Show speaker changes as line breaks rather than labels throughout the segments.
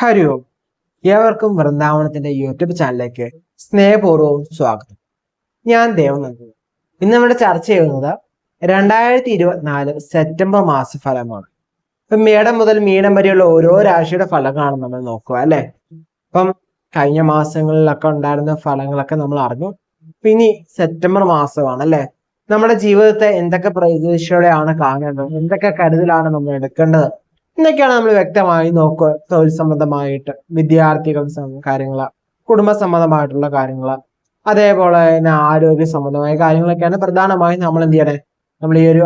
ഹരി ഓം ഏവർക്കും വൃന്ദാവനത്തിന്റെ യൂട്യൂബ് ചാനലിലേക്ക് സ്നേഹപൂർവം സ്വാഗതം. ഞാൻ ദേവനന്ദി ഇന്ന് നമ്മുടെ ചർച്ച ചെയ്യുന്നത് രണ്ടായിരത്തി ഇരുപത്തിനാല് സെപ്റ്റംബർ മാസ ഫലമാണ് ഇപ്പൊ മേടം മുതൽ മീനം വരെയുള്ള ഓരോ രാശിയുടെ ഫലങ്ങളാണ് നമ്മൾ നോക്കുക അല്ലെ? ഇപ്പം കഴിഞ്ഞ മാസങ്ങളിലൊക്കെ ഉണ്ടായിരുന്ന ഫലങ്ങളൊക്കെ നമ്മൾ അറിഞ്ഞു. ഇനി സെപ്റ്റംബർ മാസമാണ് അല്ലെ? നമ്മുടെ ജീവിതത്തെ എന്തൊക്കെ പ്രതീക്ഷയോടെയാണ് കാണേണ്ടത്? എന്തൊക്കെ കരുതലാണ് നമ്മൾ എടുക്കേണ്ടത്? എന്നൊക്കെയാണ് നമ്മൾ വ്യക്തമായി നോക്കുക. തൊഴിൽ സംബന്ധമായിട്ട് വിദ്യാർത്ഥികൾ കാര്യങ്ങൾ കുടുംബ സംബന്ധമായിട്ടുള്ള കാര്യങ്ങൾ അതേപോലെ തന്നെ ആരോഗ്യ സംബന്ധമായ കാര്യങ്ങളൊക്കെയാണ് പ്രധാനമായും നമ്മൾ എന്ത് ചെയ്യണേ? നമ്മൾ ഈ ഒരു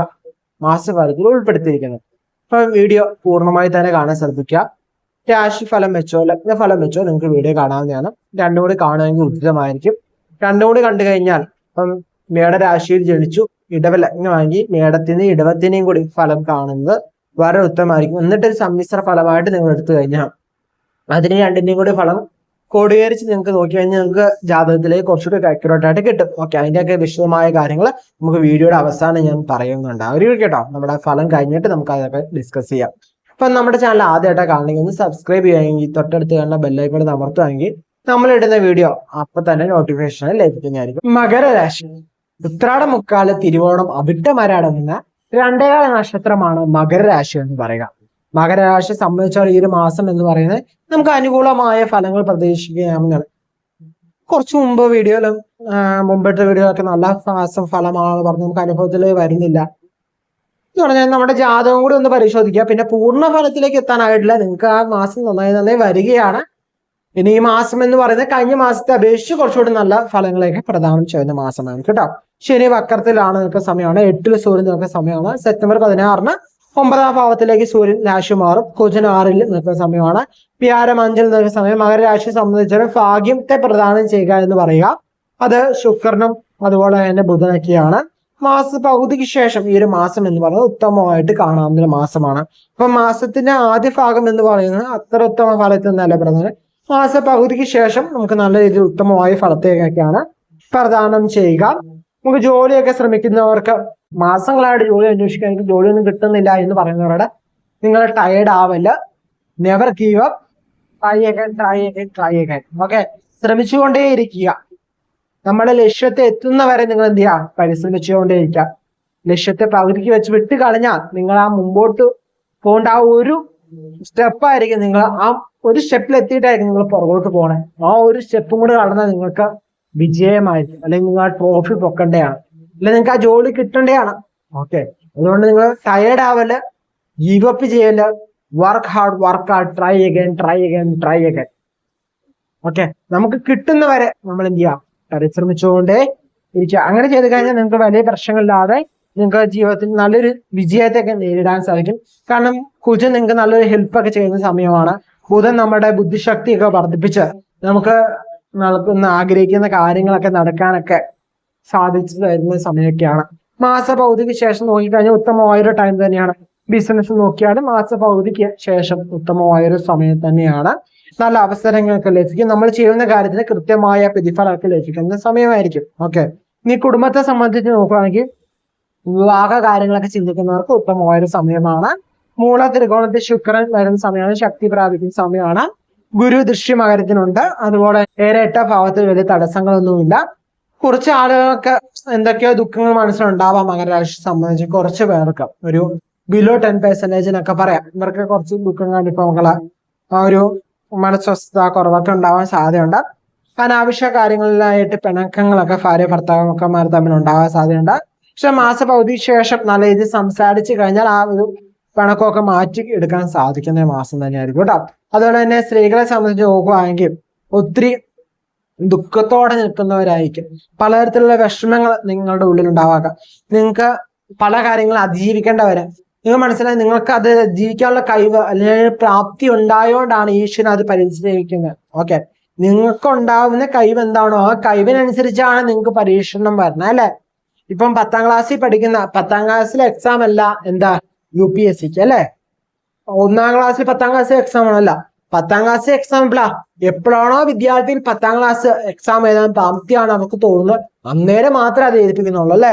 മാസഫലത്തിൽ ഉൾപ്പെടുത്തിയിരിക്കുന്നത്. അപ്പൊ വീഡിയോ പൂർണമായി തന്നെ കാണാൻ ശ്രദ്ധിക്കുക. രാശി ഫലം വെച്ചോ ലഗ്ന ഫലം വെച്ചോ നിങ്ങൾക്ക് വീഡിയോ കാണാവുന്നതാണ്. രണ്ടും കൂടി കാണുമെങ്കിൽ ഉചിതമായിരിക്കും. രണ്ടും കൂടി കണ്ടു കഴിഞ്ഞാൽ ഇപ്പം മേടരാശിയിൽ ജനിച്ചു ഇടവ ലഗ്നമാണെങ്കിൽ മേടത്തിന് ഇടവത്തിനെയും കൂടി ഫലം കാണുന്നത് വളരെ ഉത്തമമായിരിക്കും എന്നിട്ട് ഒരു സമ്മിശ്ര ഫലമായിട്ട് നിങ്ങൾ എടുത്തു കഴിഞ്ഞാൽ അതിന് രണ്ടിന്റെയും കൂടി ഫലം കോടീകരിച്ച് നിങ്ങൾക്ക് നോക്കി കഴിഞ്ഞാൽ നിങ്ങൾക്ക് ജാതകത്തിലേക്ക് കുറച്ചുകൂടി അക്യുറേറ്റ് ആയിട്ട് കിട്ടും. ഓക്കെ അതിന്റെയൊക്കെ വിശദമായ കാര്യങ്ങൾ നമുക്ക് വീഡിയോയുടെ അവസാനം ഞാൻ പറയുന്നുണ്ട്. ഒരു കേട്ടോ നമ്മുടെ ഫലം കഴിഞ്ഞിട്ട് നമുക്ക് അതൊക്കെ ഡിസ്കസ് ചെയ്യാം. അപ്പൊ നമ്മുടെ ചാനൽ ആദ്യമായിട്ടാണ് കാണണമെങ്കിൽ ഒന്ന് സബ്സ്ക്രൈബ് ചെയ്യുകയാണെങ്കിൽ തൊട്ടടുത്ത് കാണുന്ന ബെല്ലൈക്കോട് അമർത്തുകയാണെങ്കിൽ നമ്മൾ ഇടുന്ന വീഡിയോ അപ്പൊ തന്നെ നോട്ടിഫിക്കേഷൻ ലഭിക്കുന്നതായിരിക്കും. മകരരാശി ഉത്രാട മുക്കാൽ തിരുവോണം അവിട്ടമരടങ്ങുന്ന രണ്ടേകാല നക്ഷത്രമാണ് മകരരാശി എന്ന് പറയുക. മകരരാശി സംബന്ധിച്ചാൽ ഈ ഒരു മാസം എന്ന് പറയുന്നത്. നമുക്ക് അനുകൂലമായ ഫലങ്ങൾ പ്രതീക്ഷിക്കാവുന്നതാണ്. കുറച്ച് മുമ്പ് വീഡിയോയിലും മുമ്പത്തെ വീഡിയോയിലൊക്കെ നല്ല മാസം ഫലമാണെന്ന് പറഞ്ഞ് നമുക്ക് അനുഭവത്തിൽ വരുന്നില്ല. എന്ന് പറഞ്ഞാൽ നമ്മുടെ ജാതകം കൂടി ഒന്ന് പരിശോധിക്കുക. പിന്നെ പൂർണ ഫലത്തിലേക്ക് എത്താനായിട്ടില്ല. നിങ്ങൾക്ക് ആ മാസം നന്നായി നന്നായി വരികയാണ്. പിന്നെ ഈ മാസം എന്ന് പറയുന്നത് കഴിഞ്ഞ മാസത്തെ അപേക്ഷിച്ച് കുറച്ചുകൂടി നല്ല ഫലങ്ങളൊക്കെ പ്രദാനം ചെയ്യുന്ന മാസമാണ്. കേട്ടോ. ശനി വക്രത്തിലാണ് നിൽക്കുന്ന സമയമാണ്. എട്ടിൽ സൂര്യൻ നിൽക്കുന്ന സമയമാണ്. സെപ്റ്റംബർ പതിനാറിന് ഒമ്പതാം ഭാവത്തിലേക്ക് സൂര്യൻ രാശി മാറും. കുജൻ ആറിൽ നിൽക്കുന്ന സമയമാണ്. വ്യാരം അഞ്ചിൽ നിൽക്കുന്ന സമയം. മകരരാശിയെ സംബന്ധിച്ചിടത്തോളം ഭാഗ്യത്തെ പ്രദാനം ചെയ്യുക എന്ന് പറയുക. അത് ശുക്രനും അതുപോലെ തന്നെ ബുധനൊക്കെയാണ്. മാസ പകുതിക്ക് ശേഷം ഈ ഒരു മാസം എന്ന് പറയുന്നത് ഉത്തമമായിട്ട് കാണാവുന്ന ഒരു മാസമാണ്. അപ്പൊ മാസത്തിന്റെ ആദ്യ ഭാഗം എന്ന് പറയുന്നത് അത്ര ഉത്തമ ഫലത്തിൽ നിന്നല്ല പറയുന്നത്. മാസ പകുതിക്ക് ശേഷം നമുക്ക് നല്ല രീതിയിൽ ഉത്തമമായ ഫലത്തേക്കൊക്കെയാണ് പ്രദാനം ചെയ്യുക. നമുക്ക് ജോലിയൊക്കെ ശ്രമിക്കുന്നവർക്ക് മാസങ്ങളായിട്ട് ജോലി അന്വേഷിക്കാൻ ജോലിയൊന്നും കിട്ടുന്നില്ല എന്ന് പറയുന്നവരുടെ നിങ്ങൾ tired ആവല്ല. Never give up try again try again try again okay ശ്രമിച്ചുകൊണ്ടേയിരിക്കുക. നമ്മുടെ ലക്ഷ്യത്തെ എത്തുന്നവരെ നിങ്ങൾ എന്ത് ചെയ്യുക? പരിശ്രമിച്ചുകൊണ്ടേയിരിക്കുക. ലക്ഷ്യത്തെ പകുതിക്ക് വെച്ച് വിട്ട് കളഞ്ഞാൽ നിങ്ങൾ ആ മുമ്പോട്ട് പോകേണ്ട ആ ഒരു സ്റ്റെപ്പായിരിക്കും നിങ്ങൾ ആ ഒരു സ്റ്റെപ്പിൽ എത്തിയിട്ടായിരിക്കും നിങ്ങൾ പുറകോട്ട് പോകണേ ആ ഒരു സ്റ്റെപ്പും കൂടെ കടന്നാൽ നിങ്ങൾക്ക് വിജയമായിരിക്കും അല്ലെങ്കിൽ നിങ്ങൾ ആ ട്രോഫി പൊക്കണ്ടയാണ്. അല്ലെങ്കിൽ നിങ്ങൾക്ക് ആ ജോലി കിട്ടേണ്ടതാണ് ഓക്കെ അതുകൊണ്ട് നിങ്ങൾ ടയേർഡ് ആവല്ല. ഗീവ് അപ്പ് ചെയ്യല്ല. Work hard work hard try again try again try again okay നമുക്ക് കിട്ടുന്നവരെ നമ്മൾ എന്ത് ചെയ്യാം? പരിശ്രമിച്ചുകൊണ്ടേ ഇരിക്കുക. അങ്ങനെ ചെയ്ത് കഴിഞ്ഞാൽ നിങ്ങൾക്ക് വലിയ പ്രശ്നങ്ങളില്ലാതെ നിങ്ങൾക്ക് ജീവിതത്തിൽ നല്ലൊരു വിജയത്തെയൊക്കെ നേരിടാൻ സാധിക്കും. കാരണം കുജൻ നിങ്ങൾക്ക് നല്ലൊരു ഹെൽപ്പ് ഒക്കെ ചെയ്യുന്ന സമയമാണ്. ബുധൻ നമ്മുടെ ബുദ്ധിശക്തിയൊക്കെ വർദ്ധിപ്പിച്ച് നമുക്ക് നടക്കുന്ന ആഗ്രഹിക്കുന്ന കാര്യങ്ങളൊക്കെ നടക്കാനൊക്കെ സാധിച്ചു തരുന്ന സമയമൊക്കെയാണ്. മാസ പകുതിക്ക് ശേഷം നോക്കിക്കഴിഞ്ഞാൽ ഉത്തമമായൊരു ടൈം തന്നെയാണ്. ബിസിനസ് നോക്കിയാലും മാസ പകുതിക്ക് ശേഷം ഉത്തമമായൊരു സമയം തന്നെയാണ്. നല്ല അവസരങ്ങളൊക്കെ ലഭിക്കും. നമ്മൾ ചെയ്യുന്ന കാര്യത്തിന് കൃത്യമായ പ്രതിഫലമൊക്കെ ലഭിക്കുന്ന സമയമായിരിക്കും. ഓക്കെ ഇനി കുടുംബത്തെ സംബന്ധിച്ച് നോക്കുകയാണെങ്കിൽ വിവാഹ കാര്യങ്ങളൊക്കെ ചിന്തിക്കുന്നവർക്ക് ഉത്തമമായ ഒരു സമയമാണ്. മൂല ത്രികോണത്തിൽ ശുക്രൻ വരുന്ന സമയമാണ് ശക്തി പ്രാപിക്കുന്ന സമയമാണ്. ഗുരു ദൃശ്യ മകരത്തിനുണ്ട് അതുപോലെ ഏറെ എട്ട ഭാവത്തിൽ വലിയ തടസ്സങ്ങളൊന്നുമില്ല. കുറച്ച് ആളുകൾക്ക് എന്തൊക്കെയോ ദുഃഖങ്ങൾ മനസ്സിലുണ്ടാവാം മകരരാശി സംബന്ധിച്ച് കുറച്ച് പേർക്ക്. ഒരു ബിലോ ടെൻ പെർസെന്റേജിനൊക്കെ പറയാം. ഇവർക്ക് കുറച്ച് ദുഃഖങ്ങൾ അനുഭവങ്ങൾ ആ ഒരു മനസ്വസ്ഥത കുറവൊക്കെ ഉണ്ടാവാൻ സാധ്യതയുണ്ട്. അനാവശ്യ കാര്യങ്ങളിലായിട്ട് പിണക്കങ്ങളൊക്കെ ഭാര്യ ഭർത്താക്കന്മാർ തമ്മിൽ ഉണ്ടാവാൻ സാധ്യതയുണ്ട്. പക്ഷെ മാസപൗതി ശേഷം നല്ല രീതിയിൽ സംസാരിച്ചു കഴിഞ്ഞാൽ ആ ഒരു പിണക്കമൊക്കെ മാറ്റി എടുക്കാൻ സാധിക്കുന്ന മാസം തന്നെയായിരിക്കും കേട്ടോ. അതുപോലെ തന്നെ സ്ത്രീകളെ സംബന്ധിച്ച് നോക്കുകയാണെങ്കിൽ ഒത്തിരി ദുഃഖത്തോടെ നിൽക്കുന്നവരായിരിക്കും. പലതരത്തിലുള്ള വിഷമങ്ങൾ നിങ്ങളുടെ ഉള്ളിൽ ഉണ്ടാവാം. നിങ്ങൾക്ക് പല കാര്യങ്ങളും അതിജീവിക്കേണ്ടവരെ. നിങ്ങൾ മനസ്സിലായി നിങ്ങൾക്ക് അത് ജീവിക്കാനുള്ള കഴിവ് അല്ലെങ്കിൽ പ്രാപ്തി ഉണ്ടായോണ്ടാണ് ഈശ്വരൻ അത് പരിശ്രമിക്കുന്നത്. ഓക്കെ. നിങ്ങൾക്ക് ഉണ്ടാവുന്ന കഴിവ് എന്താണോ ആ കഴിവിനനുസരിച്ചാണ് നിങ്ങൾക്ക് പരീക്ഷണം വരണം അല്ലെ? ഇപ്പം പത്താം ക്ലാസ്സിൽ പഠിക്കുന്ന പത്താം ക്ലാസ്സിലെ എക്സാം അല്ല എന്താ? യു പി എസ് സിക്ക് അല്ലെ? ഒന്നാം ക്ലാസ്സിൽ പത്താം ക്ലാസ് എക്സാം ആണല്ല. പത്താം ക്ലാസ് എക്സാം എപ്പോഴാ എപ്പോഴാണോ വിദ്യാർത്ഥിയിൽ പത്താം ക്ലാസ് എക്സാം എഴുതാൻ പ്രാപ്തിയാണ് നമുക്ക് തോന്നുന്നത് അന്നേരം മാത്രമേ അത് എഴുതിപ്പിക്കുന്നുള്ളൂ അല്ലെ?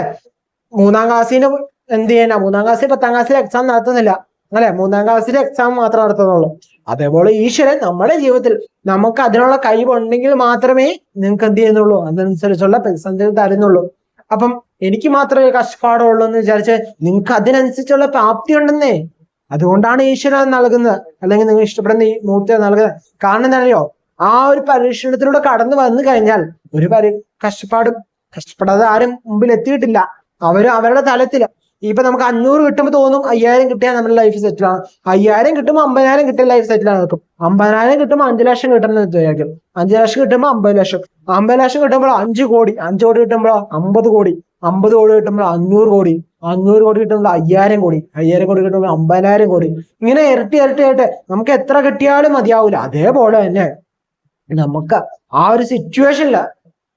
മൂന്നാം ക്ലാസ്സിന് എന്ത് ചെയ്യാനാ? മൂന്നാം ക്ലാസ്സിൽ പത്താം ക്ലാസ്സിൽ എക്സാം നടത്തുന്നില്ല. അല്ലെ? മൂന്നാം ക്ലാസ്സിൽ എക്സാം മാത്രം നടത്തുന്നുള്ളൂ. അതേപോലെ ഈശ്വരൻ നമ്മുടെ ജീവിതത്തിൽ നമുക്ക് അതിനുള്ള കഴിവുണ്ടെങ്കിൽ മാത്രമേ നിങ്ങൾക്ക് എന്ത് ചെയ്യുന്നുള്ളൂ? അതനുസരിച്ചുള്ള പ്രതിസന്ധികൾ തരുന്നുള്ളൂ. അപ്പം എനിക്ക് മാത്രമേ കഷ്ടപ്പാടുള്ളൂ എന്ന് വിചാരിച്ച് നിങ്ങൾക്ക് അതിനനുസരിച്ചുള്ള പ്രാപ്തി ഉണ്ടെന്നേ അതുകൊണ്ടാണ് ഈശ്വരൻ നൽകുന്നത്. അല്ലെങ്കിൽ നിങ്ങൾ ഇഷ്ടപ്പെടുന്ന ഈ മൂർത്തി നൽകുന്നത്. കാരണം എന്താണെന്നറിയോ? ആ ഒരു പരീക്ഷണത്തിലൂടെ കടന്നു വന്നു കഴിഞ്ഞാൽ ഒരു പരി കഷ്ടപ്പാടും കഷ്ടപ്പെടാതെ ആരും മുമ്പിൽ എത്തിയിട്ടില്ല അവരും അവരുടെ തലത്തിൽ. ഇപ്പൊ നമുക്ക് അഞ്ഞൂറ് കിട്ടുമ്പോൾ തോന്നും അയ്യായിരം കിട്ടിയാൽ നമ്മുടെ ലൈഫ് സെറ്റിൽ ആണ് അയ്യായിരം കിട്ടുമ്പോൾ അമ്പതിനായിരം കിട്ടിയ ലൈഫ് സെറ്റിൽ നോക്കും അമ്പതിനായിരം കിട്ടുമ്പോൾ അഞ്ചു ലക്ഷം കിട്ടുന്ന വിചാരിക്കും. അഞ്ചു ലക്ഷം കിട്ടുമ്പോൾ അമ്പത് ലക്ഷം. അമ്പത് ലക്ഷം കിട്ടുമ്പോൾ അഞ്ച് കോടി. അഞ്ച് കോടി കിട്ടുമ്പോൾ അമ്പത് കോടി. അമ്പത് കോടി കിട്ടുമ്പോൾ അഞ്ഞൂറ് കോടി. അഞ്ഞൂറ് കോടി കിട്ടുന്നത് അയ്യായിരം കോടി അയ്യായിരം കോടി കിട്ടുന്നത് അമ്പതിനായിരം കോടി. ഇങ്ങനെ ഇരട്ടി ഇരട്ടി ആയിട്ട് നമുക്ക് എത്ര കിട്ടിയാലും മതിയാവില്ല അതേപോലെ തന്നെ നമുക്ക് ആ ഒരു സിറ്റുവേഷനിൽ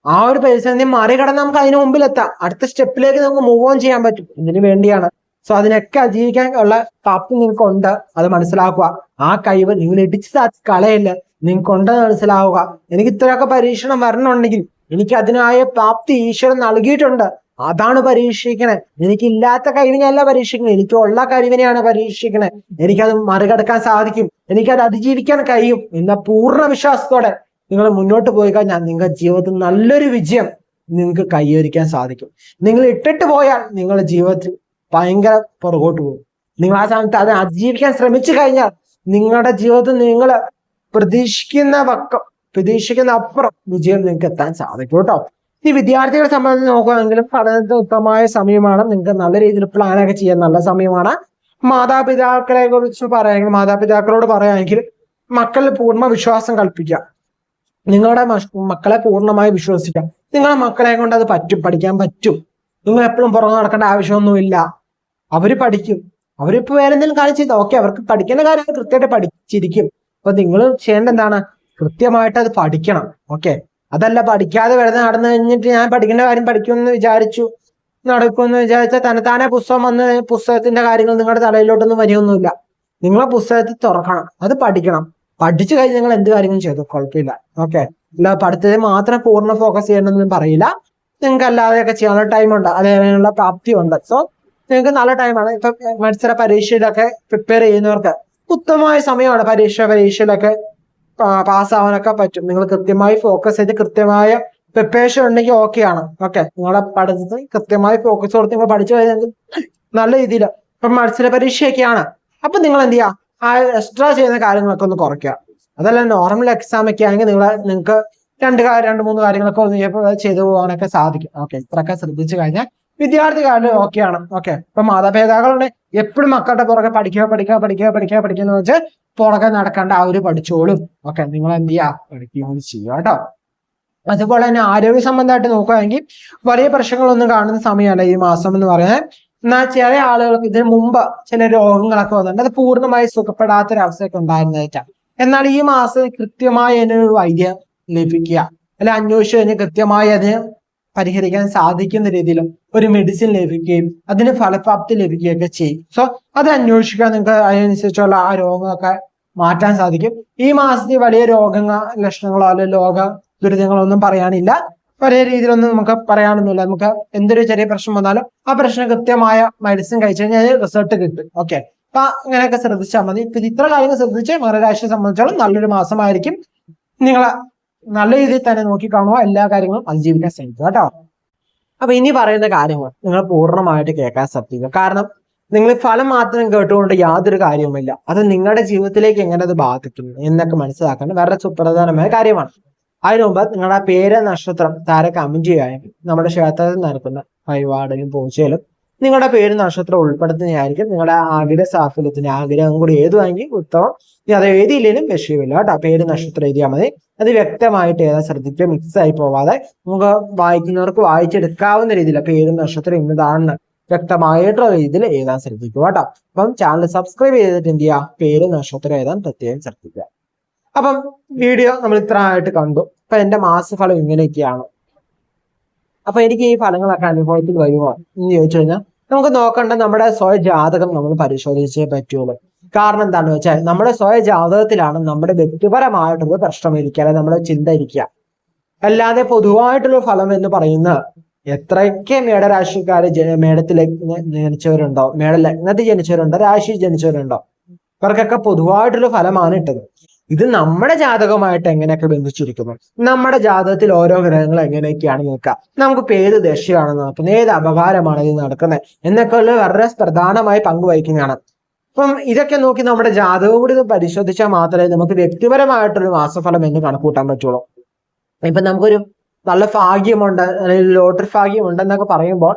ആ ഒരു പരിസ്ഥിതി മറികടന്ന് നമുക്ക് അതിന് മുമ്പിൽ എത്താം അടുത്ത സ്റ്റെപ്പിലേക്ക് നമുക്ക് മൂവ് ഓൺ ചെയ്യാൻ പറ്റും. ഇതിനു വേണ്ടിയാണ്. സോ അതിനൊക്കെ അതിജീവിക്കാൻ ഉള്ള കപ്പ് നിങ്ങൾക്ക് ഉണ്ട് അത് മനസ്സിലാക്കുക. ആ കഴിവ് നിങ്ങൾ ഇടിച്ച് കളയില്ല. നിങ്ങൾക്ക് ഉണ്ടെന്ന് മനസ്സിലാവുക. എനിക്ക് ഇത്രയൊക്കെ പരീക്ഷണം വരണുണ്ടെങ്കിൽ എനിക്ക് അതിനായ പ്രാപ്തി ഈശ്വരൻ നൽകിയിട്ടുണ്ട്. അതാണ് പരീക്ഷിക്കണേ. എനിക്കില്ലാത്ത കഴിവിനെയല്ല പരീക്ഷിക്കണേ. എനിക്ക് ഉള്ള കഴിവിനെയാണ് പരീക്ഷിക്കണേ. എനിക്കത് മറികടക്കാൻ സാധിക്കും. എനിക്കത് അതിജീവിക്കാൻ കഴിയും എന്ന പൂർണ വിശ്വാസത്തോടെ നിങ്ങൾ മുന്നോട്ട് പോയി കഴിഞ്ഞാൽ നിങ്ങളുടെ ജീവിതത്തിൽ നല്ലൊരു വിജയം നിങ്ങൾക്ക് കൈവരിക്കാൻ സാധിക്കും. നിങ്ങൾ ഇട്ടിട്ട് പോയാൽ നിങ്ങളുടെ ജീവിതത്തിൽ ഭയങ്കര പുറകോട്ട് പോകും. നിങ്ങൾ ആ സമയത്ത് അത് അതിജീവിക്കാൻ ശ്രമിച്ചു കഴിഞ്ഞാൽ നിങ്ങളുടെ ജീവിതത്തിൽ നിങ്ങൾ പ്രതീക്ഷിക്കുന്ന പക്കം പ്രതീക്ഷിക്കുന്ന അപ്പുറം വിജയം നിങ്ങൾക്ക് എത്താൻ സാധിക്കും കേട്ടോ. ഈ വിദ്യാർത്ഥികളെ സംബന്ധിച്ച് നോക്കുകയാണെങ്കിലും പഠനത്തിന് ഉത്തമമായ സമയമാണ്. നിങ്ങൾക്ക് നല്ല രീതിയിൽ പ്ലാനൊക്കെ ചെയ്യാൻ നല്ല സമയമാണ്. മാതാപിതാക്കളെ കുറിച്ച് പറയുകയാണെങ്കിൽ മാതാപിതാക്കളോട് പറയുകയാണെങ്കിൽ മക്കളിൽ പൂർണ വിശ്വാസം കൽപ്പിക്കുക. നിങ്ങളുടെ മക്കളെ പൂർണമായി വിശ്വസിക്കാം നിങ്ങളുടെ മക്കളെ കൊണ്ട് അത് പറ്റും പഠിക്കാൻ പറ്റും. നിങ്ങൾ എപ്പോഴും പുറകെ നടക്കേണ്ട ആവശ്യമൊന്നുമില്ല. അവർ പഠിക്കും. അവരിപ്പോ വേറെ എന്തെങ്കിലും കാര്യം ചെയ്താൽ ഓക്കെ അവർക്ക് പഠിക്കേണ്ട കാര്യങ്ങൾ കൃത്യമായിട്ട് പഠിച്ചിരിക്കും. അപ്പൊ നിങ്ങൾ ചെയ്യേണ്ട എന്താണ്? കൃത്യമായിട്ട് അത് പഠിക്കണം. ഓക്കെ? അതല്ല പഠിക്കാതെ വെറുതെ നടന്നു കഴിഞ്ഞിട്ട് ഞാൻ പഠിക്കേണ്ട കാര്യം പഠിക്കുമെന്ന് വിചാരിച്ചു. നടക്കുമെന്ന് വിചാരിച്ചാൽ തനത്താനെ പുസ്തകം വന്ന് പുസ്തകത്തിന്റെ കാര്യങ്ങൾ നിങ്ങളുടെ തലയിലോട്ടൊന്നും വരികയൊന്നുമില്ല. നിങ്ങളെ പുസ്തകത്തിൽ തുറക്കണം. അത് പഠിക്കണം. പഠിച്ചു കഴിഞ്ഞ് നിങ്ങൾ എന്ത് കാര്യങ്ങളും ചെയ്തു. കുഴപ്പമില്ല. ഓക്കെ. അല്ല പഠിത്തത്തിൽ മാത്രം പൂർണ ഫോക്കസ് ചെയ്യണമെന്നും പറയില്ല. നിങ്ങൾക്ക് അല്ലാതെയൊക്കെ ചെയ്യാനുള്ള ടൈം ഉണ്ട്. അതിനുള്ള പ്രാപ്തി ഉണ്ട്. സോ നിങ്ങൾക്ക് നല്ല ടൈമാണ് ഇപ്പൊ മത്സര പരീക്ഷയിലൊക്കെ പ്രിപ്പയർ ചെയ്യുന്നവർക്ക് ഉത്തമമായ സമയമാണ് പരീക്ഷ പരീക്ഷയിലൊക്കെ പാസ്സാവാനൊക്കെ പറ്റും. നിങ്ങൾ കൃത്യമായി ഫോക്കസ് ചെയ്ത് കൃത്യമായ പ്രിപ്പറേഷൻ ഉണ്ടെങ്കിൽ ഓക്കെ ആണ്. ഓക്കെ നിങ്ങളെ പഠിത്തത്തിൽ കൃത്യമായി ഫോക്കസ് കൊടുത്ത് നിങ്ങൾ പഠിച്ചു കഴിഞ്ഞെങ്കിൽ നല്ല രീതിയിൽ ഇപ്പം മത്സര പരീക്ഷയൊക്കെയാണ്. അപ്പൊ നിങ്ങൾ എന്ത് ചെയ്യുക ആ എക്സ്ട്രാ ചെയ്യുന്ന കാര്യങ്ങളൊക്കെ ഒന്ന് കുറയ്ക്കുക. അതല്ല നോർമൽ എക്സാം ഒക്കെ ആണെങ്കിൽ നിങ്ങൾ നിങ്ങൾക്ക് രണ്ട് രണ്ട് മൂന്ന് കാര്യങ്ങളൊക്കെ ഒന്ന് ചെയ്തു പോകാനൊക്കെ സാധിക്കും. ഓക്കെ ഇത്രയൊക്കെ ശ്രദ്ധിച്ചു കഴിഞ്ഞാൽ വിദ്യാർത്ഥികാരിൽ ഓക്കെയാണ് ഓക്കെ ഇപ്പൊ മാതാപിതാക്കളുടെ എപ്പോഴും മക്കളുടെ പുറകെ പഠിക്കുക പഠിക്കുക പഠിക്കുക പഠിക്കുക പഠിക്കുക എന്ന് വെച്ചാൽ പുറകെ നടക്കേണ്ട ആ ഒരു പഠിച്ചോളും. ഓക്കെ നിങ്ങൾ എന്ത് ചെയ്യുക പഠിക്കുകയും ചെയ്യുക കേട്ടോ അതുപോലെ തന്നെ ആരോഗ്യ സംബന്ധമായിട്ട് നോക്കുകയാണെങ്കിൽ വലിയ പ്രശ്നങ്ങളൊന്നും കാണുന്ന സമയമല്ല ഈ മാസം എന്ന് പറയാൻ എന്നാൽ ചില ആളുകൾക്ക് ഇതിന് മുമ്പ് ചില രോഗങ്ങളൊക്കെ വന്നിട്ടുണ്ട്. അത് പൂർണമായി സുഖപ്പെടാത്ത സുഖപ്പെടാത്തൊരവസ്ഥയൊക്കെ ഉണ്ടായിരുന്നതായിട്ടാണ്. എന്നാൽ ഈ മാസം കൃത്യമായി അതിനൊരു വൈദ്യം ലഭിക്കുക. അല്ല അന്വേഷിച്ച് കഴിഞ്ഞ് കൃത്യമായി അതിന് പരിഹരിക്കാൻ സാധിക്കുന്ന രീതിയിലും ഒരു മെഡിസിൻ ലഭിക്കുകയും അതിന് ഫലപ്രാപ്തി ലഭിക്കുകയൊക്കെ ചെയ്യും. സോ അത് അന്വേഷിക്കാൻ നിങ്ങൾക്ക് അതിനനുസരിച്ചുള്ള ആ രോഗമൊക്കെ മാറ്റാൻ സാധിക്കും. ഈ മാസത്തിൽ വലിയ രോഗങ്ങൾ ലക്ഷണങ്ങളോ അല്ലെങ്കിൽ രോഗ ദുരിതങ്ങളോ ഒന്നും പറയാനില്ല. ഒരേ രീതിയിലൊന്നും നമുക്ക് പറയാനൊന്നുമില്ല. നമുക്ക് എന്തൊരു ചെറിയ പ്രശ്നം വന്നാലും ആ പ്രശ്നം കൃത്യമായ മെഡിസിൻ കഴിച്ചു കഴിഞ്ഞാൽ റിസൾട്ട് കിട്ടും. ഓക്കെ അപ്പൊ അങ്ങനെയൊക്കെ ശ്രദ്ധിച്ചാൽ മതി. ഇപ്പൊ ഇത്ര കാര്യങ്ങൾ ശ്രദ്ധിച്ച് മകരരാശിയെ സംബന്ധിച്ചോളം നല്ലൊരു മാസമായിരിക്കും. നിങ്ങളെ നല്ല രീതിയിൽ തന്നെ നോക്കി കാണുക. എല്ലാ കാര്യങ്ങളും അതിജീവിക്കാൻ ശ്രമിക്കുക കേട്ടോ. അപ്പൊ ഇനി പറയുന്ന കാര്യങ്ങൾ നിങ്ങൾ പൂർണമായിട്ട് കേൾക്കാൻ ശ്രദ്ധിക്കുക. കാരണം നിങ്ങൾ ഫലം മാത്രം കേട്ടുകൊണ്ട് യാതൊരു കാര്യവുമില്ല അത് നിങ്ങളുടെ ജീവിതത്തിലേക്ക് എങ്ങനെ അത് ബാധിക്കുന്നു എന്നൊക്കെ മനസ്സിലാക്കേണ്ട വളരെ സുപ്രധാനമായ കാര്യമാണ്. അതിനു മുമ്പ് നിങ്ങളുടെ പേര് നക്ഷത്രം താരെ കമന്റ് ചെയ്യുകയാണെങ്കിൽ നമ്മുടെ ക്ഷേത്രത്തിൽ നടക്കുന്ന വഴിപാടിലും പൂജയിലും നിങ്ങളുടെ പേര് നക്ഷത്രം ഉൾപ്പെടുത്തുന്നതായിരിക്കും. നിങ്ങളുടെ ആഗ്രഹ സാഫല്യത്തിന് ആഗ്രഹം കൂടി ഏതുവാണെങ്കിൽ ഉത്തമം. ഇനി അത് എഴുതിയില്ലെങ്കിലും വിഷയമില്ല കേട്ടോ. പേര് നക്ഷത്രം എഴുതിയാൽ മതി. അത് വ്യക്തമായിട്ട് ഏതാ ശ്രദ്ധിക്കുക. മിക്സ് ആയി പോവാതെ നമുക്ക് വായിക്കുന്നവർക്ക് വായിച്ചെടുക്കാവുന്ന രീതിയിൽ പേര് നക്ഷത്രം ഇന്നതാണെന്ന് വ്യക്തമായിട്ടുള്ള രീതിയിൽ എഴുതാൻ ശ്രദ്ധിക്കുക കേട്ടോ. അപ്പം ചാനൽ സബ്സ്ക്രൈബ് ചെയ്തിട്ട് എന്ത് ചെയ്യുക? പേര് നക്ഷത്രം എഴുതാൻ പ്രത്യേകം ശ്രദ്ധിക്കുക. അപ്പം വീഡിയോ നമ്മൾ ഇത്ര ആയിട്ട് കണ്ടു. അപ്പൊ എന്റെ മാസഫലം ഇങ്ങനെയൊക്കെയാണ്. അപ്പൊ എനിക്ക് ഈ ഫലങ്ങളൊക്കെ അനുഭവത്തിൽ വരുമോ എന്ന് ചോദിച്ചു കഴിഞ്ഞാൽ നമുക്ക് നോക്കേണ്ട നമ്മുടെ സ്വയ ജാതകം നമ്മൾ പരിശോധിച്ചേ പറ്റുള്ളൂ. കാരണം എന്താണെന്ന് വെച്ചാൽ നമ്മുടെ സ്വയ ജാതകത്തിലാണ് നമ്മുടെ വ്യക്തിപരമായിട്ടുള്ള പ്രശ്നം ഇരിക്കുക അല്ലെങ്കിൽ നമ്മുടെ ചിന്ത ഇരിക്കുക. അല്ലാതെ പൊതുവായിട്ടുള്ള ഫലം എന്ന് പറയുന്ന എത്രയൊക്കെ മേടരാശിക്കാര് ജ മേടത്തിൽ ജനിച്ചവരുണ്ടോ മേട ലഗ്നത്തിൽ ജനിച്ചവരുണ്ടോ രാശി ജനിച്ചവരുണ്ടോ ഇവർക്കൊക്കെ പൊതുവായിട്ടുള്ള ഫലമാണ് ഇട്ടത്. ഇത് നമ്മുടെ ജാതകമായിട്ട് എങ്ങനെയൊക്കെ ബന്ധിച്ചിരിക്കുന്നു? നമ്മുടെ ജാതകത്തിൽ ഓരോ ഗ്രഹങ്ങൾ എങ്ങനെയൊക്കെയാണ് നോക്കുക? നമുക്ക് ഏത് ദശയാണ് നടക്കുന്നത് ഏത് അപകാരമാണ് ഇത് നടക്കുന്നത്? എന്നൊക്കെ ഉള്ള വളരെ പ്രധാനമായി പങ്കുവഹിക്കുന്നതാണ് അപ്പം ഇതൊക്കെ നോക്കി നമ്മുടെ ജാതകം കൂടി ഒന്ന് പരിശോധിച്ചാൽ മാത്രമേ നമുക്ക് വ്യക്തിപരമായിട്ടൊരു മാസഫലം എന്ന് കണക്കൂട്ടാൻ പറ്റുള്ളൂ. ഇപ്പൊ നമുക്കൊരു നല്ല ഭാഗ്യമുണ്ട് അല്ലെങ്കിൽ ലോട്ടറി ഭാഗ്യമുണ്ട് എന്നൊക്കെ പറയുമ്പോൾ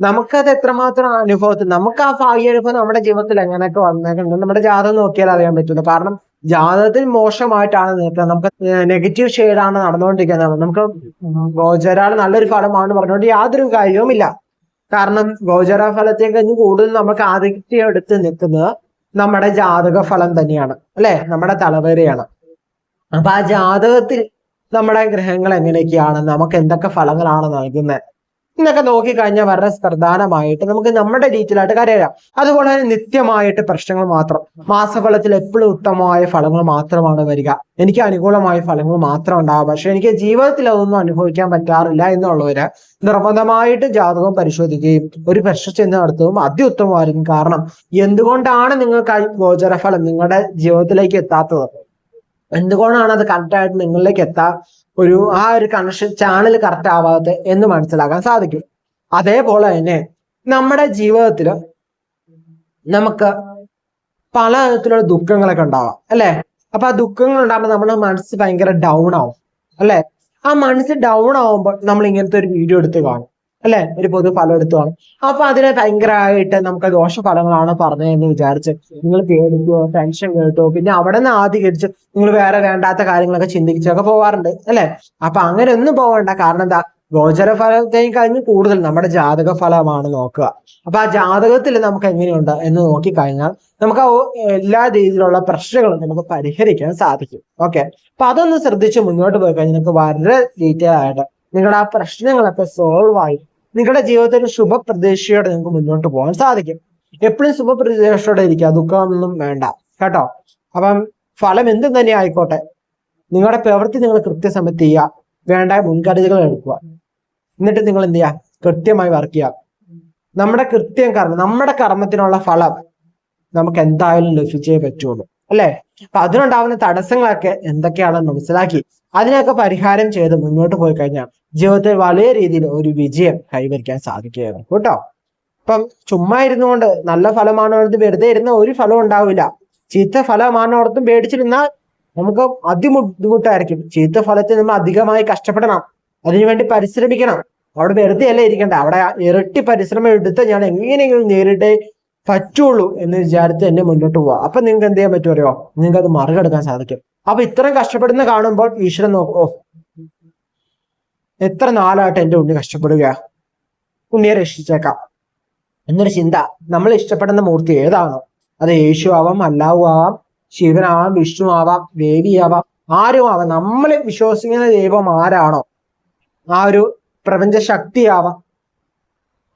നമുക്കത് എത്രമാത്രം അനുഭവത്തിൽ നമുക്ക് ആ ഭാഗ്യ അനുഭവം നമ്മുടെ ജീവിതത്തിൽ എങ്ങനെയൊക്കെ വന്നേക്കുന്നുണ്ട്? നമ്മുടെ ജാതകം നോക്കിയാൽ അറിയാൻ പറ്റുള്ളൂ. കാരണം ജാതകത്തിൽ മോശമായിട്ടാണ് നിൽക്കുന്നത് നമുക്ക് നെഗറ്റീവ് ഷെയ്ഡാണ് നടന്നുകൊണ്ടിരിക്കുന്നത്. നമുക്ക് ഗോചരാൾ നല്ലൊരു ഫലമാണ് പറഞ്ഞുകൊണ്ട് യാതൊരു കാര്യവുമില്ല. കാരണം ഗോചര ഫലത്തെ കഴിഞ്ഞ് കൂടുതൽ നമുക്ക് ആദ്യം എടുത്ത് നിൽക്കുന്നത് നമ്മുടെ ജാതക ഫലം തന്നെയാണ്. അല്ലെ? നമ്മുടെ തലവേരയാണ് അപ്പൊ ആ ജാതകത്തിൽ നമ്മുടെ ഗ്രഹങ്ങൾ എങ്ങനെയൊക്കെയാണ്? നമുക്ക് എന്തൊക്കെ ഫലങ്ങളാണ് നൽകുന്നത്? എന്നൊക്കെ നോക്കിക്കഴിഞ്ഞാൽ വളരെ പ്രധാനമായിട്ട് നമുക്ക് നമ്മുടെ ഡീറ്റെയിൽ ആയിട്ട് കരയാം അതുപോലെ തന്നെ നിത്യമായിട്ട് പ്രശ്നങ്ങൾ മാത്രം. മാസഫലത്തിൽ എപ്പോഴും ഉത്തമമായ ഫലങ്ങൾ മാത്രമാണ് വരിക. എനിക്ക് അനുകൂലമായ ഫലങ്ങൾ മാത്രം ഉണ്ടാവുക. പക്ഷെ എനിക്ക് ജീവിതത്തിൽ അതൊന്നും അനുഭവിക്കാൻ പറ്റാറില്ല എന്നുള്ളവര് നിർബന്ധമായിട്ട് ജാതകം പരിശോധിക്കുകയും ഒരു ചെന്ന് നടത്തുകയും അത്യുത്തമമായിരിക്കും. കാരണം എന്തുകൊണ്ടാണ് നിങ്ങൾക്ക് ആ ഗോചര നിങ്ങളുടെ ജീവിതത്തിലേക്ക് എത്താത്തത്? എന്തുകൊണ്ടാണ് അത് കറക്റ്റായിട്ട് നിങ്ങളിലേക്ക് എത്താ? ഒരു ആ ഒരു കണക്ഷൻ ചാനൽ കറക്റ്റ് ആവാത്തത് എന്ന് മനസ്സിലാക്കാൻ സാധിക്കും. അതേപോലെ തന്നെ നമ്മുടെ ജീവിതത്തിൽ നമുക്ക് പല തരത്തിലുള്ള ദുഃഖങ്ങളൊക്കെ ഉണ്ടാവാം അല്ലെ? അപ്പൊ ആ ദുഃഖങ്ങൾ ഉണ്ടാകുമ്പോൾ നമ്മുടെ മനസ്സ് ഭയങ്കര ഡൗൺ ആവും അല്ലെ? ആ മനസ്സ് ഡൗൺ ആവുമ്പോൾ നമ്മൾ ഇങ്ങനത്തെ ഒരു വീഡിയോ എടുത്ത് കാണും. അല്ലെ? ഒരു പൊതു ഫലം എടുത്ത് കാണും അപ്പൊ അതിനെ ഭയങ്കരമായിട്ട് നമുക്ക് ദോഷഫലങ്ങളാണ് പറഞ്ഞതെന്ന് വിചാരിച്ച് നിങ്ങൾ പേടിക്കോ ടെൻഷൻ കേട്ടോ പിന്നെ അവിടെ നിന്ന് ആധികരിച്ച് നിങ്ങൾ വേറെ വേണ്ടാത്ത കാര്യങ്ങളൊക്കെ ചിന്തിച്ചൊക്കെ പോവാറുണ്ട് അല്ലെ? അപ്പൊ അങ്ങനെ ഒന്നും പോകണ്ട കാരണം എന്താ? ഗോചര ഫലത്തെയും കഴിഞ്ഞ് കൂടുതൽ നമ്മുടെ ജാതക ഫലമാണ് നോക്കുക. അപ്പൊ ആ ജാതകത്തിൽ നമുക്ക് എങ്ങനെയുണ്ട് എന്ന് നോക്കിക്കഴിഞ്ഞാൽ നമുക്ക് എല്ലാ രീതിയിലുള്ള പ്രശ്നങ്ങളും നമുക്ക് പരിഹരിക്കാൻ സാധിക്കും. ഓക്കെ? അപ്പൊ അതൊന്ന് ശ്രദ്ധിച്ച് മുന്നോട്ട് പോയി കഴിഞ്ഞാൽ നിങ്ങൾക്ക് വളരെ ഡീറ്റെയിൽ ആയിട്ട് നിങ്ങളുടെ ആ പ്രശ്നങ്ങളൊക്കെ സോൾവ് ആയി നിങ്ങളുടെ ജീവിതത്തിൽ ശുഭപ്രതീക്ഷയോടെ നിങ്ങൾക്ക് മുന്നോട്ട് പോകാൻ സാധിക്കും. എപ്പോഴും ശുഭപ്രതീക്ഷയോടെ ഇരിക്കുക. ദുഃഖമൊന്നും വേണ്ട. കേട്ടോ? അപ്പം ഫലം എന്തും തന്നെ ആയിക്കോട്ടെ. നിങ്ങളുടെ പ്രവൃത്തി നിങ്ങൾ കൃത്യസമയത്ത് ചെയ്യുക. വേണ്ട മുൻകരുതലുകൾ എടുക്കുക. എന്നിട്ട് നിങ്ങൾ എന്ത് ചെയ്യുക? കൃത്യമായി വർക്ക് ചെയ്യുക. നമ്മുടെ കൃത്യം കർമ്മം നമ്മുടെ കർമ്മത്തിനുള്ള ഫലം നമുക്ക് എന്തായാലും ലഭിച്ചേ പറ്റുള്ളൂ. അല്ലെ? അപ്പൊ അതിനുണ്ടാവുന്ന തടസ്സങ്ങളൊക്കെ എന്തൊക്കെയാണെന്ന് മനസ്സിലാക്കി. അതിനൊക്കെ പരിഹാരം ചെയ്ത് മുന്നോട്ട് പോയി കഴിഞ്ഞാൽ ജീവിതത്തിൽ വലിയ രീതിയിൽ ഒരു വിജയം കൈവരിക്കാൻ സാധിക്കുകയാണ് കേട്ടോ? ഇപ്പം ചുമ്മാ ഇരുന്നുകൊണ്ട് നല്ല ഫലമാണോ ഓർത്ത് വെറുതെ ഇരുന്ന ഒരു ഫലം ഉണ്ടാവില്ല. ചീത്ത ഫലമാണ് ഓർത്തും പേടിച്ചിരുന്നാൽ നമുക്ക് അതിബുദ്ധിമുട്ടായിരിക്കും. ചീത്ത ഫലത്തിൽ നമ്മൾ അധികമായി കഷ്ടപ്പെടണം. അതിനുവേണ്ടി പരിശ്രമിക്കണം. അവിടെ വെറുതെ അല്ലേ ഇരിക്കണ്ട അവിടെ ഇരട്ടി പരിശ്രമം എടുത്ത് ഞാൻ എങ്ങനെയെങ്കിലും നേരിട്ടേ പറ്റുള്ളൂ എന്ന് വിചാരിച്ച് തന്നെ മുന്നോട്ട് പോവാ. അപ്പൊ നിങ്ങൾക്ക് എന്ത് ചെയ്യാൻ പറ്റുമോ നിങ്ങൾക്ക് അത് മറികടക്കാൻ സാധിക്കും. അപ്പൊ ഇത്രയും കഷ്ടപ്പെടുന്ന കാണുമ്പോൾ ഈശ്വരൻ നോക്കോ. എത്ര നാളായിട്ട് എന്റെ ഉണ്ണി കഷ്ടപ്പെടുക? ഉണ്ണിയെ രക്ഷിച്ചേക്കാം. എന്നൊരു ചിന്ത. നമ്മൾ ഇഷ്ടപ്പെടുന്ന മൂർത്തി ഏതാണോ? അത് യേശു ആവാം അല്ലാഹു ആവാം ശിവനാവാം വിഷ്ണു ആവാം ദേവി ആവാം. ആരും ആവാം. നമ്മൾ വിശ്വസിക്കുന്ന ദൈവം ആരാണോ? ആ ഒരു പ്രപഞ്ച ശക്തിയാവാം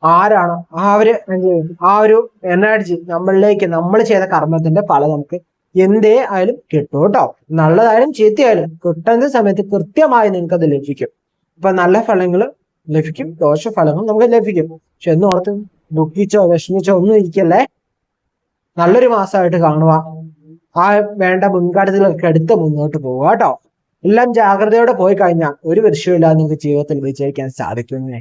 ആരാണോ? ആ ഒരു ആ ഒരു എനർജി നമ്മളിലേക്ക് നമ്മൾ ചെയ്ത കർമ്മത്തിന്റെ ഫലം നമുക്ക് എന്തേ ആയാലും കിട്ടും കേട്ടോ. നല്ലതായാലും ചീത്തയായാലും കിട്ടുന്ന സമയത്ത് കൃത്യമായി നിങ്ങൾക്ക് അത് ലഭിക്കും. അപ്പൊ നല്ല ഫലങ്ങൾ ലഭിക്കും ദോഷ ഫലങ്ങൾ നമുക്ക് ലഭിക്കും. പക്ഷെ എന്ന് ഓർത്ത് ദുഃഖിച്ചോ വിഷമിച്ചോ ഒന്നും ഇരിക്കല്ലേ? നല്ലൊരു മാസമായിട്ട് കാണുക. ആ വേണ്ട മുൻകരുതലൊക്കെ എടുത്ത് മുന്നോട്ട് പോവുക കേട്ടോ. എല്ലാം ജാഗ്രതയോടെ പോയി കഴിഞ്ഞാൽ ഒരു വിഷയമില്ലാതെ നിങ്ങൾക്ക് ജീവിതത്തിൽ വിജയിക്കാൻ സാധിക്കുന്നേ